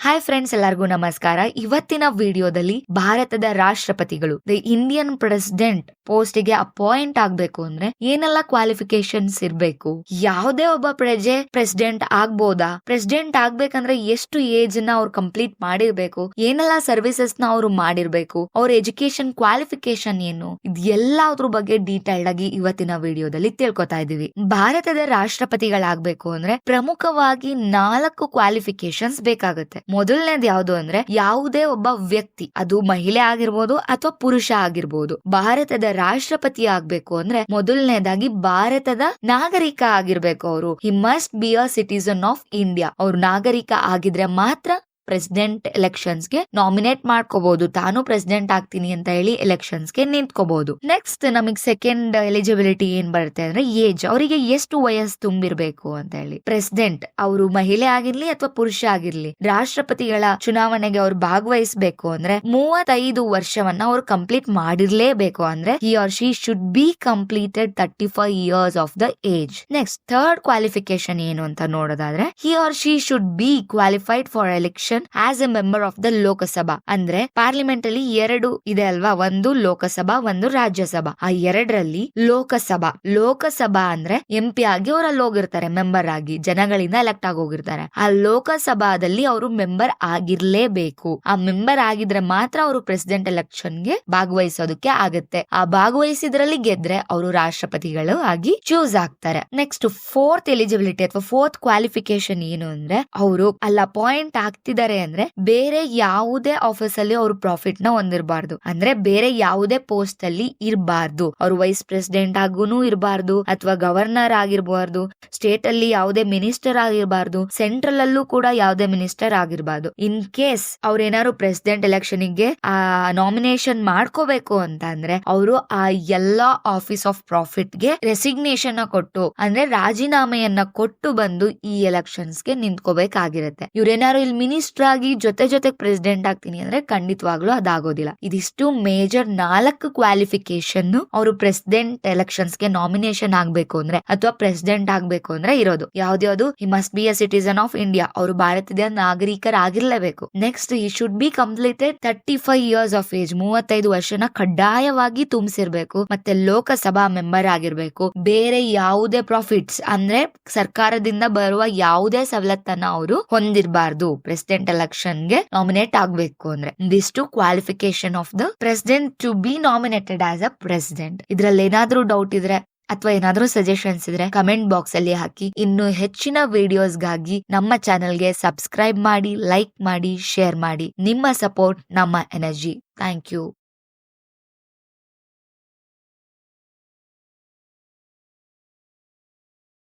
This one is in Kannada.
ಹಾಯ್ ಫ್ರೆಂಡ್ಸ್ ಎಲ್ಲರಿಗೂ ನಮಸ್ಕಾರ. ಇವತ್ತಿನ ವಿಡಿಯೋದಲ್ಲಿ ಭಾರತದ ರಾಷ್ಟ್ರಪತಿಗಳು ದ ಇಂಡಿಯನ್ ಪ್ರೆಸಿಡೆಂಟ್ ಪೋಸ್ಟ್ಗೆ ಅಪಾಯಿಂಟ್ ಆಗ್ಬೇಕು ಅಂದ್ರೆ ಏನೆಲ್ಲ ಕ್ವಾಲಿಫಿಕೇಶನ್ಸ್ ಇರ್ಬೇಕು? ಯಾವುದೇ ಒಬ್ಬ ಪ್ರಜೆ ಪ್ರೆಸಿಡೆಂಟ್ ಆಗ್ಬೋದಾ? ಪ್ರೆಸಿಡೆಂಟ್ ಆಗ್ಬೇಕಂದ್ರೆ ಎಷ್ಟು ಏಜ್ನ ಅವ್ರು ಕಂಪ್ಲೀಟ್ ಮಾಡಿರ್ಬೇಕು? ಏನೆಲ್ಲ ಸರ್ವಿಸಸ್ನ ಅವ್ರು ಮಾಡಿರ್ಬೇಕು? ಅವ್ರ ಎಜುಕೇಶನ್ ಕ್ವಾಲಿಫಿಕೇಶನ್ ಏನು? ಇದೆಲ್ಲದ್ರ ಬಗ್ಗೆ ಡೀಟೈಲ್ಡ್ ಆಗಿ ಇವತ್ತಿನ ವಿಡಿಯೋದಲ್ಲಿ ತಿಳ್ಕೊತಾ ಇದೀವಿ. ಭಾರತದ ರಾಷ್ಟ್ರಪತಿಗಳಾಗ್ಬೇಕು ಅಂದ್ರೆ ಪ್ರಮುಖವಾಗಿ ನಾಲ್ಕು ಕ್ವಾಲಿಫಿಕೇಶನ್ಸ್ ಬೇಕಾಗುತ್ತೆ. ಮೊದಲನೇದು ಯಾವುದು ಅಂದ್ರೆ ಯಾವುದೇ ಒಬ್ಬ ವ್ಯಕ್ತಿ, ಅದು ಮಹಿಳೆ ಆಗಿರ್ಬೋದು ಅಥವಾ ಪುರುಷ ಆಗಿರ್ಬೋದು, ಭಾರತದ ರಾಷ್ಟ್ರಪತಿ ಆಗ್ಬೇಕು ಅಂದ್ರೆ ಮೊದಲನೇದಾಗಿ ಭಾರತದ ನಾಗರಿಕ ಆಗಿರ್ಬೇಕು ಅವರು. He must be a citizen of India ಅವ್ರು ನಾಗರಿಕ ಆಗಿದ್ರೆ ಮಾತ್ರ ಪ್ರೆಸಿಡೆಂಟ್ ಎಲೆಕ್ಷನ್ಸ್ಗೆ ನಾಮಿನೇಟ್ ಮಾಡ್ಕೋಬಹುದು ತಾನು ಪ್ರೆಸಿಡೆಂಟ್ ಆಗ್ತೀನಿ ಅಂತ ಹೇಳಿ ಎಲೆಕ್ಷನ್ಸ್ಗೆ ನಿಂತ್ಕೋಬಹುದು ನೆಕ್ಸ್ಟ್ ನಮಗ್ ಸೆಕೆಂಡ್ ಎಲಿಜಿಬಿಲಿಟಿ ಏನ್ ಬರುತ್ತೆ ಅಂದ್ರೆ ಏಜ್ ಅವರಿಗೆ ಎಷ್ಟು ವಯಸ್ಸು ತುಂಬಿರ್ಬೇಕು ಅಂತ ಹೇಳಿ. ಪ್ರೆಸಿಡೆಂಟ್ ಅವರು ಮಹಿಳೆ ಆಗಿರ್ಲಿ ಅಥವಾ ಪುರುಷ ಆಗಿರ್ಲಿ, ರಾಷ್ಟ್ರಪತಿಗಳ ಚುನಾವಣೆಗೆ ಅವ್ರು ಭಾಗವಹಿಸಬೇಕು ಅಂದ್ರೆ ಮೂವತ್ತೈದು ವರ್ಷವನ್ನ ಅವ್ರು ಕಂಪ್ಲೀಟ್ ಮಾಡಿರ್ಲೇಬೇಕು ಅಂದ್ರೆ he or she should be completed thirty five years of the age next third qualification ಏನು ಅಂತ ನೋಡೋದಾದ್ರೆ he or she should be qualified for election as a member of the Lok Sabha ಅಂದ್ರೆ ಪಾರ್ಲಿಮೆಂಟ್ ಅಲ್ಲಿ ಎರಡು ಇದೆ ಅಲ್ವಾ? ಒಂದು ಲೋಕಸಭಾ ಒಂದು ರಾಜ್ಯಸಭಾ ಆ ಎರಡರಲ್ಲಿ ಲೋಕಸಭಾ ಲೋಕಸಭಾ ಅಂದ್ರೆ ಎಂ ಪಿ ಆಗಿ ಅವ್ರು ಅಲ್ಲಿ ಹೋಗಿರ್ತಾರೆ ಮೆಂಬರ್ ಆಗಿ. ಜನಗಳಿಂದ ಎಲೆಕ್ಟ್ ಆಗಿ ಹೋಗಿರ್ತಾರೆ. ಆ ಲೋಕಸಭಾದಲ್ಲಿ ಅವರು ಮೆಂಬರ್ ಆಗಿರ್ಲೇಬೇಕು. ಆ ಮೆಂಬರ್ ಆಗಿದ್ರೆ ಮಾತ್ರ ಅವರು ಪ್ರೆಸಿಡೆಂಟ್ ಎಲೆಕ್ಷನ್ಗೆ ಭಾಗವಹಿಸೋದಕ್ಕೆ ಆಗುತ್ತೆ. ಆ ಭಾಗವಹಿಸಿದ್ರಲ್ಲಿ ಗೆದ್ರೆ ಅವರು ರಾಷ್ಟ್ರಪತಿಗಳು ಆಗಿ ಚೂಸ್ ಆಗ್ತಾರೆ. ನೆಕ್ಸ್ಟ್ ಫೋರ್ತ್ ಎಲಿಜಿಬಿಲಿಟಿ ಅಥವಾ ಫೋರ್ತ್ ಕ್ವಾಲಿಫಿಕೇಶನ್ ಏನು ಅಂದ್ರೆ, ಅವರು ಅಲ್ಲಿ ಅಪಾಯಿಂಟ್ ಆಗ್ತಿದ್ದಾರೆ ಅಂದ್ರೆ ಬೇರೆ ಯಾವುದೇ ಆಫೀಸ್ ಅಲ್ಲಿ ಅವರು ಪ್ರಾಫಿಟ್ನ ಹೊಂದಿರಬಾರ್ದು. ಅಂದ್ರೆ ಬೇರೆ ಯಾವುದೇ ಪೋಸ್ಟ್ ಅಲ್ಲಿ ಇರಬಾರ್ದು. ಅವರು ವೈಸ್ ಪ್ರೆಸಿಡೆಂಟ್ ಆಗೂನು ಇರಬಾರ್ದು ಅಥವಾ ಗವರ್ನರ್ ಆಗಿರ್ಬಾರ್ದು ಸ್ಟೇಟ್ ಅಲ್ಲಿ ಯಾವುದೇ ಮಿನಿಸ್ಟರ್ ಆಗಿರಬಾರ್ದು ಸೆಂಟ್ರಲ್ ಅಲ್ಲೂ ಕೂಡ ಯಾವುದೇ ಮಿನಿಸ್ಟರ್ ಆಗಿರಬಾರ್ದು. ಇನ್ ಕೇಸ್ ಅವ್ರ ಏನಾದ್ರು ಪ್ರೆಸಿಡೆಂಟ್ ಎಲೆಕ್ಷನ್ಗೆ ನಾಮಿನೇಷನ್ ಮಾಡ್ಕೋಬೇಕು ಅಂತ ಅಂದ್ರೆ ಅವರು ಆ ಎಲ್ಲಾ ಆಫೀಸ್ ಆಫ್ ಪ್ರಾಫಿಟ್ಗೆ ರೆಸಿಗ್ನೇಷನ್ ಕೊಟ್ಟು, ಅಂದ್ರೆ ರಾಜೀನಾಮೆಯನ್ನ ಕೊಟ್ಟು ಬಂದು ಈ ಎಲೆಕ್ಷನ್ಸ್ಗೆ ನಿಂತ್ಕೋಬೇಕಾಗಿರುತ್ತೆ. ಇವ್ರೇನಾದ್ರು ಇಲ್ಲಿ ಮಿನಿಸ್ಟರ್ ಆಗಿ ಜೊತೆ ಜೊತೆ ಪ್ರೆಸಿಡೆಂಟ್ ಆಗ್ತೀನಿ ಅಂದ್ರೆ ಖಂಡಿತವಾಗ್ಲೂ ಅದಾಗೋದಿಲ್ಲ. ಇದಿಷ್ಟು ಮೇಜರ್ ನಾಲ್ಕು ಕ್ವಾಲಿಫಿಕೇಶನ್ ಅವರು ಪ್ರೆಸಿಡೆಂಟ್ ಎಲೆಕ್ಷನ್ಸ್ಗೆ ನಾಮಿನೇಷನ್ ಆಗ್ಬೇಕು ಅಂದ್ರೆ ಅಥವಾ ಪ್ರೆಸಿಡೆಂಟ್ ಆಗ್ಬೇಕು ಅಂದ್ರೆ ಇರೋದು. ಯಾವ್ದ್ಯಾವ್ದು he must be a citizen of India ಅವರು ಭಾರತದ ನಾಗರಿಕರಾಗಿರ್ಲೇಬೇಕು. Next he should be completed thirty five years of age ಮೂವತ್ತೈದು ವರ್ಷನ ಕಡ್ಡಾಯವಾಗಿ ತುಂಬಿಸಿರ್ಬೇಕು. ಮತ್ತೆ ಲೋಕಸಭಾ ಮೆಂಬರ್ ಆಗಿರ್ಬೇಕು. ಬೇರೆ ಯಾವುದೇ ಪ್ರಾಫಿಟ್ಸ್ ಅಂದ್ರೆ ಸರ್ಕಾರದಿಂದ ಬರುವ ಯಾವುದೇ ಸವಲತ್ತನ್ನ ಅವರು ಹೊಂದಿರಬಾರ್ದು. ಪ್ರೆಸಿಡೆಂಟ್ ಎಲೆಕ್ಷನ್ಗೆ ನಾಮಿನೇಟ್ ಆಗ್ಬೇಕು ಅಂದ್ರೆ. ಇದಿಷ್ಟು qualification of the president to be nominated as a president ಇದ್ರಲ್ಲಿ ಏನಾದ್ರೂ ಡೌಟ್ ಇದ್ರೆ ಅಥವಾ ಏನಾದ್ರೂ ಸಜೆಷನ್ಸ್ ಇದ್ರೆ ಕಮೆಂಟ್ ಬಾಕ್ಸ್ ಅಲ್ಲಿ ಹಾಕಿ. ಇನ್ನು ಹೆಚ್ಚಿನ ವಿಡಿಯೋಸ್ಗಾಗಿ ನಮ್ಮ ಚಾನೆಲ್ಗೆ ಸಬ್ಸ್ಕ್ರೈಬ್ ಮಾಡಿ ಲೈಕ್ ಮಾಡಿ ಶೇರ್ ಮಾಡಿ. ನಿಮ್ಮ ಸಪೋರ್ಟ್ ನಮ್ಮ ಎನರ್ಜಿ ಥ್ಯಾಂಕ್ ಯು